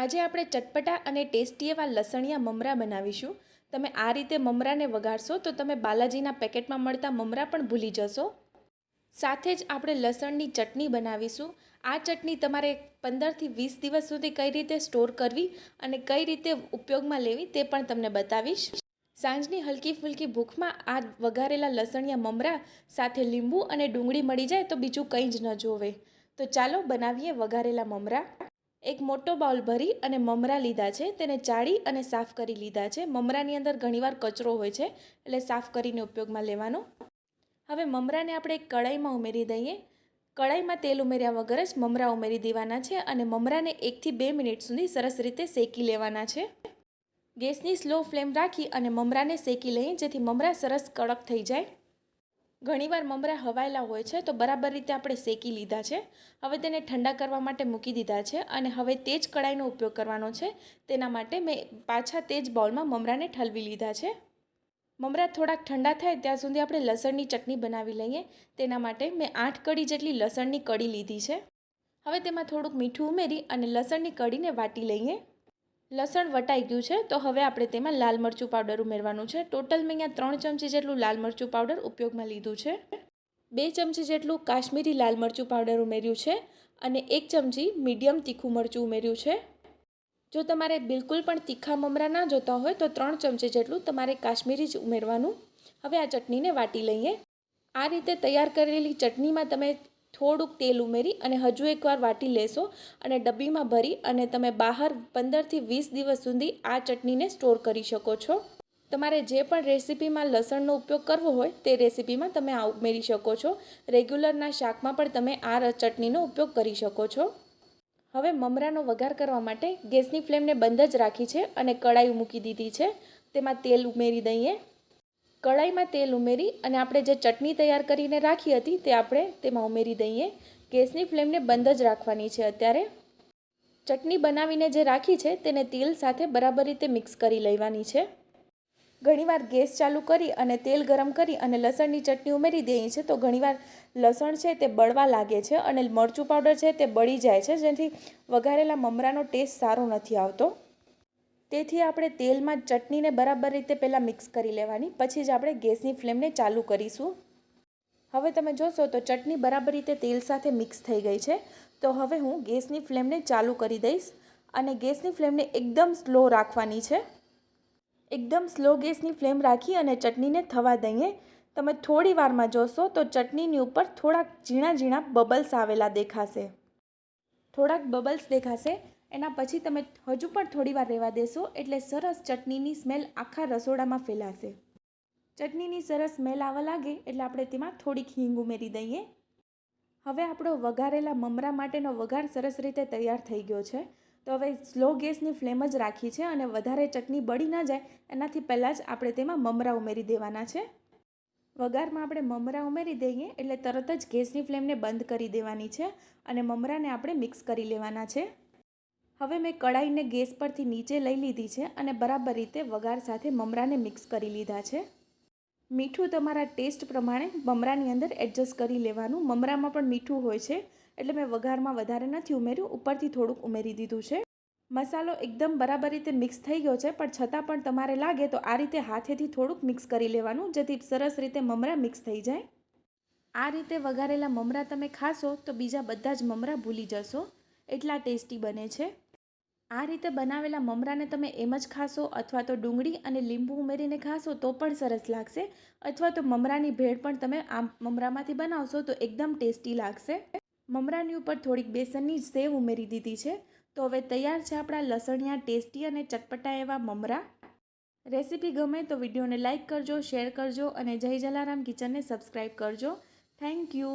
આજે આપણે ચટપટા અને ટેસ્ટી એવા લસણિયા મમરા બનાવીશું. તમે આ રીતે મમરાને વઘારશો તો તમે બાલાજીના પેકેટમાં મળતા મમરા પણ ભૂલી જશો. સાથે જ આપણે લસણની ચટણી બનાવીશું. આ ચટણી તમારે પંદરથી વીસ દિવસ સુધી કઈ રીતે સ્ટોર કરવી અને કઈ રીતે ઉપયોગમાં લેવી તે પણ તમને બતાવીશ. સાંજની હલકી ફુલકી ભૂખમાં આ વઘારેલા લસણિયા મમરા સાથે લીંબુ અને ડુંગળી મળી જાય તો બીજું કંઈ જ ન જોવે. તો ચાલો બનાવીએ વઘારેલા મમરા. એક મોટો બાઉલ ભરી અને મમરા લીધા છે. તેને ચાળી અને સાફ કરી લીધા છે. મમરાની અંદર ઘણીવાર કચરો હોય છે, એટલે સાફ કરીને ઉપયોગમાં લેવાનો. હવે મમરાને આપણે એક કડાઈમાં ઉમેરી દઈએ. કડાઈમાં તેલ ઉમેર્યા વગર જ મમરા ઉમેરી દેવાના છે અને મમરાને એકથી બે મિનિટ સુધી સરસ રીતે શેકી લેવાના છે. ગેસની સ્લો ફ્લેમ રાખી અને મમરાને શેકી લઈએ જેથી મમરા સરસ કડક થઈ જાય. ઘણીવાર મમરા હવાયેલા હોય છે, તો બરાબર રીતે આપણે શેકી લીધા છે. હવે તેને ઠંડા કરવા માટે મૂકી દીધા છે અને હવે તે જ કઢાઈનો ઉપયોગ કરવાનો છે. તેના માટે મેં પાછા તે જ બાઉલમાં મમરાને ઠલવી લીધા છે. મમરા થોડાક ઠંડા થાય ત્યાં સુધી આપણે લસણની ચટણી બનાવી લઈએ. તેના માટે મેં આઠ કડી જેટલી લસણની કડી લીધી છે. હવે તેમાં થોડુંક મીઠું ઉમેરી અને લસણની કડીને વાટી લઈએ. લસણ વટાઈ ગયું છે, તો હવે આપણે તેમાં લાલ મરચું પાવડર ઉમેરવાનું છે. ટોટલ મેં અહીંયા ત્રણ ચમચી જેટલું લાલ મરચું પાવડર ઉપયોગમાં લીધું છે. બે ચમચી જેટલું કાશ્મીરી લાલ મરચું પાવડર ઉમેર્યું છે અને એક ચમચી મીડિયમ તીખું મરચું ઉમેર્યું છે. જો તમારે બિલકુલ પણ તીખા મમરા ના જોતા હોય, તો ત્રણ ચમચી જેટલું તમારે કાશ્મીરી જ ઉમેરવાનું. હવે આ ચટણીને વાટી લઈએ. આ રીતે તૈયાર કરેલી ચટણીમાં તમે થોડુંક તેલ ઉમેરી અને હજુ એકવાર વાટી લેશો અને ડબ્બીમાં ભરી અને તમે બહાર પંદરથી વીસ દિવસ સુધી આ ચટણીને સ્ટોર કરી શકો છો. તમારે જે પણ રેસીપીમાં લસણનો ઉપયોગ કરવો હોય તે રેસીપીમાં તમે આ ઉમેરી શકો છો. રેગ્યુલરના શાકમાં પણ તમે આ ચટણીનો ઉપયોગ કરી શકો છો. હવે મમરાનો વઘાર કરવા માટે ગેસની ફ્લેમને બંધ જ રાખી છે અને કડાઈ મૂકી દીધી છે. તેમાં તેલ ઉમેરી દઈએ. કઢાઈમાં તેલ ઉમેરી અને આપણે જે ચટણી તૈયાર કરીને રાખી હતી તે આપણે તેમાં ઉમેરી દઈએ. ગેસની ફ્લેમને બંધ જ રાખવાની છે અત્યારે. ચટણી બનાવીને જે રાખી છે તેને તેલ સાથે બરાબર રીતે મિક્સ કરી લેવાની છે. ઘણીવાર ગેસ ચાલુ કરી અને તેલ ગરમ કરી અને લસણની ચટણી ઉમેરી દઈએ છે તો ઘણીવાર લસણ છે તે બળવા લાગે છે અને મરચું પાવડર છે તે બળી જાય છે જેથી વઘારેલા મમરાનો ટેસ્ટ સારો નથી આવતો. તેથી આપણે તેલમાં ચટણીને બરાબર રીતે પહેલાં મિક્સ કરી લેવાની, પછી જ આપણે ગેસની ફ્લેમને ચાલુ કરીશું. હવે તમે જોશો તો ચટણી બરાબર રીતે તેલ સાથે મિક્સ થઈ ગઈ છે. તો હવે હું ગેસની ફ્લેમને ચાલુ કરી દઈશ અને ગેસની ફ્લેમને એકદમ સ્લો રાખવાની છે. એકદમ સ્લો ગેસની ફ્લેમ રાખી અને ચટણીને થવા દઈએ. તમે થોડી વારમાં જોશો તો ચટણીની ઉપર થોડાક ઝીણા ઝીણા બબલ્સ આવેલા દેખાશે. થોડાક બબલ્સ દેખાશે. એના પછી તમે હજુ પણ થોડી વાર રહેવા દેશો એટલે સરસ ચટણીની સ્મેલ આખા રસોડામાં ફેલાશે. ચટણીની સરસ સ્મેલ આવવા લાગે એટલે આપણે તેમાં થોડીક હિંગ ઉમેરી દઈએ. હવે આપણો વઘારેલા મમરા માટેનો વઘાર સરસ રીતે તૈયાર થઈ ગયો છે. તો હવે સ્લો ગેસની ફ્લેમ જ રાખી છે અને વધારે ચટણી બળી ના જાય એનાથી પહેલાં જ આપણે તેમાં મમરા ઉમેરી દેવાના છે. વઘારમાં આપણે મમરા ઉમેરી દઈએ એટલે તરત જ ગેસની ફ્લેમને બંધ કરી દેવાની છે અને મમરાને આપણે મિક્સ કરી લેવાના છે. હવે મેં કઢાઈને ગેસ પરથી નીચે લઈ લીધી છે અને બરાબર રીતે વઘાર સાથે મમરાને મિક્સ કરી લીધા છે. મીઠું તમારા ટેસ્ટ પ્રમાણે મમરાની અંદર એડજસ્ટ કરી લેવાનું. મમરામાં પણ મીઠું હોય છે, એટલે મેં વઘારમાં વધારે નથી ઉમેર્યું. ઉપરથી થોડુંક ઉમેરી દીધું છે. મસાલો એકદમ બરાબર રીતે મિક્સ થઈ ગયો છે, પણ છતાં પણ તમારે લાગે તો આ રીતે હાથેથી થોડુંક મિક્સ કરી લેવાનું, જેથી સરસ રીતે મમરા મિક્સ થઈ જાય. આ રીતે વઘારેલા મમરા તમે ખાશો તો બીજા બધા જ મમરા ભૂલી જશો. એટલા ટેસ્ટી બને છે. આ રીતે બનાવેલા મમરાને તમે એમ જ ખાશો અથવા તો ડુંગળી અને લીંબુ ઉમેરીને ખાશો તો પણ સરસ લાગશે. અથવા તો મમરાની ભેળ પણ તમે આ મમરામાંથી બનાવશો તો એકદમ ટેસ્ટી લાગશે. મમરાની ઉપર થોડીક બેસનની સેવ ઉમેરી દીધી છે. તો હવે તૈયાર છે આપણા લસણિયા ટેસ્ટી અને ચટપટા એવા મમરા. રેસીપી ગમે તો વિડીયોને લાઇક કરજો, શેર કરજો અને જય જલારામ કિચનને સબસ્ક્રાઈબ કરજો. Thank you.